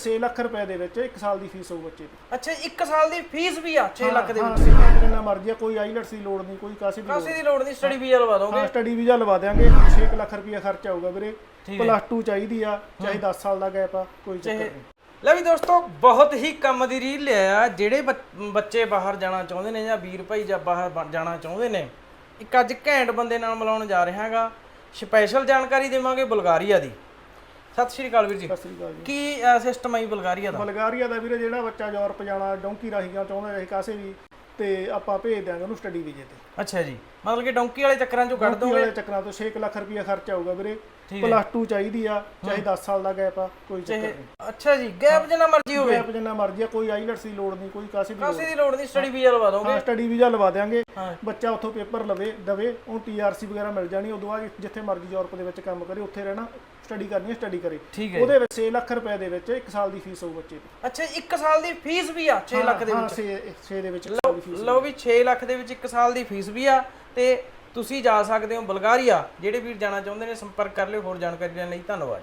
6 ਲੱਖ ਰੁਪਏ ਦੇ ਵਿੱਚ 1 ਸਾਲ ਦੀ ਫੀਸ ਹੋਊ ਬੱਚੇ ਦੀ। ਅੱਛਾ 1 ਸਾਲ ਦੀ ਫੀਸ ਵੀ ਆ 6 ਲੱਖ ਦੇ ਹਾਂ ਵਿੱਚ। ਸਿੱਧਾ ਜਿੰਨਾ ਮਰਜ਼ੀ ਆ, ਕੋਈ ਆਈਲਟਸ ਦੀ ਲੋੜ ਨਹੀਂ ਕੋਈ ਕਾਸੀ ਦੀ ਲੋੜ ਕਾਸੇ ਦੀ ਲੋੜ ਨਹੀਂ ਸਟੱਡੀ ਵੀਜ਼ਾ ਲਵਾ ਦੋਗੇ। ਹਾਂ ਸਟੱਡੀ ਵੀਜ਼ਾ ਲਵਾ ਦਿਆਂਗੇ 6 ਲੱਖ ਰੁਪਏ ਖਰਚਾ ਆਊਗਾ ਵੀਰੇ। ਠੀਕ ਹੈ। ਪਲੱਸ 2 ਚਾਹੀਦੀ ਆ ਚਾਹੇ 10 ਸਾਲ ਦਾ ਗੈਪ ਆ ਕੋਈ ਚੱਕਰ ਚਾਹੇ ਨਹੀਂ। ਲੈ ਵੀ ਦੋਸਤੋ ਬਹੁਤ ਹੀ ਕੰਮ ਦੀ ਰੀਲ ਲਿਆ ਜਿਹੜੇ ਬੱਚ- ਬੱਚੇ ਬਾਹਰ ਜਾਣਾ ਚਾਹੁੰਦੇ ਨੇ ਜਾਂ ਵੀਰ ਭਾਈ ਜਾਂ ਬਾਹਰ ਜਾਣਾ ਚਾਹੁੰਦੇ ਨੇ। ਇੱਕ ਅੱਜ ਘੈਂਟ ਬੰਦੇ ਨਾਲ ਮਿਲਾਉਣ ਜਾ ਰਿਹਾ ਹੈਗਾ। ਸਪੈਸ਼ਲ ਜਾਣਕਾਰੀ ਦੇਵਾਂਗੇ ਬੁਲਗਾਰੀਆ ਦੀ। ਸਤਿ ਸ਼੍ਰੀ ਅਕਾਲ ਵੀਰ ਜੀ। ਸਤਿ ਸ੍ਰੀ ਅਕਾਲ ਜੀ। ਕੀ ਸਿਸਟਮ ਹੈ ਬੁਲਗਾਰੀਆ ਦਾ? ਬਲਗਾਰੀਆ ਦਾ ਵੀਰੇ ਜਿਹੜਾ ਬੱਚਾ ਯੂਰਪ ਜਾਣਾ ਡੋਂਕੀ ਰਾਹੀਂ ਜਾਣਾ ਚਾਹੁੰਦਾ ਹੈ ਕਾਸੇ ਵੀ ਤੇ ਆਪਾਂ ਭੇਜ ਦਿਆਂਗੇ ਉਹਨੂੰ ਸਟੱਡੀ ਵੀਜ਼ੇ ਤੇ। ਅੱਛਾ ਜੀ। ਮਤਲਬ ਕਿ ਡੌਂਕੀ ਵਾਲੇ ਚੱਕਰਾਂ ਚੋਂ ਕੱਢ ਡੋਂਕੀ ਦੋਗੇ? ਵਾਲੇ ਚੱਕਰਾਂ ਤੋਂ 6 ਲੱਖ ਰੁਪਏ ਖਰਚਾ ਆਊਗਾ ਵੀਰੇ। ਠੀਕ ਹੈ। ਪਲੱਸ 2 ਚਾਹੀਦੀ ਆ ਚਾਹੇ 10 ਸਾਲ ਦਾ ਗੈਪ ਆ ਕੋਈ ਚੱਕਰ ਚਾਹੇ ਨਹੀਂ। ਅੱਛਾ ਜੀ ਗੈਪ ਜਿੰਨਾ ਮਰਜ਼ੀ ਹੋਵੇ। ਗੈਪ ਜਿੰਨਾ ਮਰਜ਼ੀ ਆ ਕੋਈ ਆਈਲਟਸ ਦੀ ਲੋੜ ਨਹੀਂ ਕੋਈ ਕਾਸੇ ਦੀ ਲੋੜ ਕਾਸੇ ਦੀ ਲੋੜ ਨਹੀਂ ਸਟੱਡੀ ਵੀਜ਼ਾ ਲਵਾ ਦੋਗੇ। ਹਾਂ ਸਟੱਡੀ ਵੀਜ਼ਾ ਲਵਾ ਦਿਆਂਗੇ। ਹਾਂ। ਬੱਚਾ ਉੱਥੋਂ ਪੇਪਰ ਲਵੇ ਦਵੇ ਉਹਨੂੰ ਟੀਆਰਸੀ ਵਗੈਰਾ ਮਿਲ ਜਾਣੀ ਉਦੋਂ ਬਾਅਦ ਜਿੱਥੇ ਮਰਜ਼ੀ ਯੂਰਪ ਦੇ ਵਿੱਚ ਕੰਮ ਕਰੇ ਉੱਥੇ ਰਹਿਣਾ ਸਟੱਡੀ ਕਰਨੀ ਹੈ ਸਟੱਡੀ ਕਰੇ। ਠੀਕ ਹੈ ਉਹਦੇ ਵਿੱਚ 6 ਲੱਖ ਰੁਪਏ ਦੇ ਵਿੱਚ 1 ਸਾਲ ਦੀ ਫੀਸ ਹੋਊ ਬੱਚੇ ਦੀ। ਅੱਛਾ 1 ਸਾਲ ਦੀ ਫੀਸ ਵੀ ਆ 6 ਲੱਖ ਦੇ ਹਾਂ ਵਿੱਚ? 6 6 ਦੇ ਵਿੱਚ ਇੱਕ ਸਾਲ ਦੀ ਫੀਸ ਲਓ ਵੀ 6 ਲੱਖ ਦੇ ਵਿੱਚ 1 ਸਾਲ ਦੀ ਫੀਸ ਵੀ ਆ ਤੇ ਤੁਸੀਂ ਜਾ ਸਕਦੇ ਹੋ ਬਲਗਾਰੀਆ, ਜਿਹੜੇ ਵੀਰ ਜਾਣਾ ਚਾਹੁੰਦੇ ਨੇ ਸੰਪਰਕ ਕਰ ਲਿਓ, ਹੋਰ ਜਾਣਕਾਰੀ ਲੈਣ ਲਈ ਧੰਨਵਾਦ।